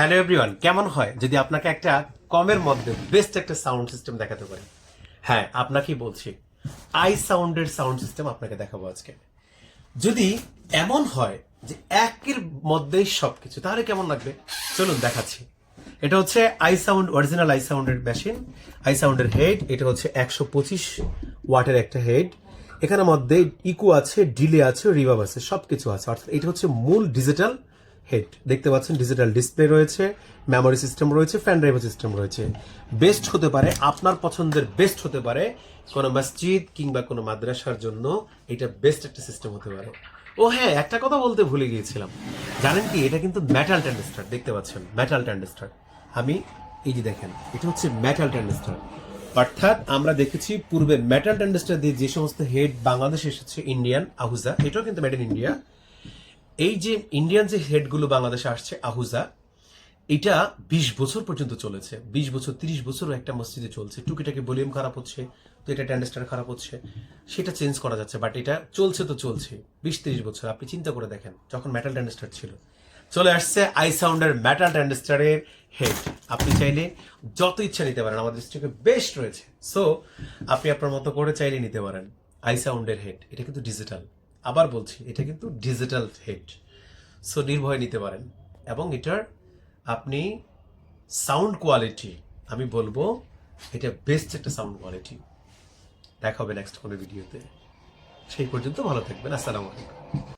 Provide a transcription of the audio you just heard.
Hello everyone কেমন হয়? যদি আপনাকে একটা কমের মধ্যে বেস্ট একটা সাউন্ড সিস্টেম দেখাতে পারি। হ্যাঁ আপনাকেই বলছি আই সাউন্ডের সাউন্ড সিস্টেম আপনাকে দেখাবো আজকে। যদি এমন হয় যে একের মধ্যেই সবকিছু, তাহলে কেমন লাগবে? চলুন দেখাচ্ছি। এটা হচ্ছে আই সাউন্ড অরিজিনাল আই সাউন্ডের মেশিন আই সাউন্ডের হেড এটা হচ্ছে একশো পঁচিশ ওয়াটের একটা হেড এখানের মধ্যে ইকো আছে ডিলে আছে রিভাব আছে, সবকিছু আছে। অর্থাৎ এটা হচ্ছে মূল ডিজিটাল হেড। দেখতে পাচ্ছেন ডিজিটাল ডিসপ্লে রয়েছে মেমোরি সিস্টেম রয়েছে ফ্যান ড্রাইভার সিস্টেম রয়েছে। বেস্ট হতে পারে, আপনার পছন্দের বেস্ট হতে পারে কোনো মসজিদ কিংবা কোনো মাদ্রাসার জন্য এটা বেস্ট একটা সিস্টেম হতে পারে। ও হ্যাঁ একটা কথা বলতে ভুলে গিয়েছিলাম। জানেন কি, এটা কিন্তু মেটাল ট্যান্ডেস্টার দেখতে পাচ্ছেন মেটাল ট্যান্ডেস্টার আমি, এই যে দেখেন, এটা হচ্ছে মেটাল ট্যান্ডেস্টার অর্থাৎ আমরা দেখেছি, পূর্বে মেটাল ট্যান্ডেস্টার দিয়ে যে সমস্ত হেড বাংলাদেশ এসেছে ইন্ডিয়ান আহুজা এটাও কিন্তু মেড ইন ইন্ডিয়া এই যে ইন্ডিয়ান যে হেডগুলো বাংলাদেশে আসছে আহুজা এটা বিশ বছর পর্যন্ত চলেছে। বিশ বছর, তিরিশ বছরও একটা মসজিদে চলছে। টুকিটাকি ভলিউম খারাপ হচ্ছে, তো এটা ট্যান্ডেস্টার খারাপ হচ্ছে। সেটা চেঞ্জ করা যাচ্ছে বাট এটা চলছে তো চলছে। বিশ, তিরিশ বছর, আপনি চিন্তা করে দেখেন, যখন মেটাল ট্যান্ডেস্টার ছিল। চলে আসছে আই সাউন্ডের মেটাল ট্যান্ডেস্টারের হেড আপনি চাইলে যত ইচ্ছা নিতে পারেন, আমাদের স্টকে বেস্ট রয়েছে। সো আপনি আপনার মতো করে চাইলে নিতে পারেন আই সাউন্ডের হেড এটা কিন্তু ডিজিটাল আবার বলছি, এটা কিন্তু ডিজিটাল হেড সো নির্ভয় নিতে পারেন। এবং এটার আপনি সাউন্ড কোয়ালিটি আমি বলব, এটা বেস্ট একটা সাউন্ড কোয়ালিটি দেখা হবে নেক্সট কোনো ভিডিওতে সেই পর্যন্ত ভালো থাকবেন। আসসালামু আলাইকুম।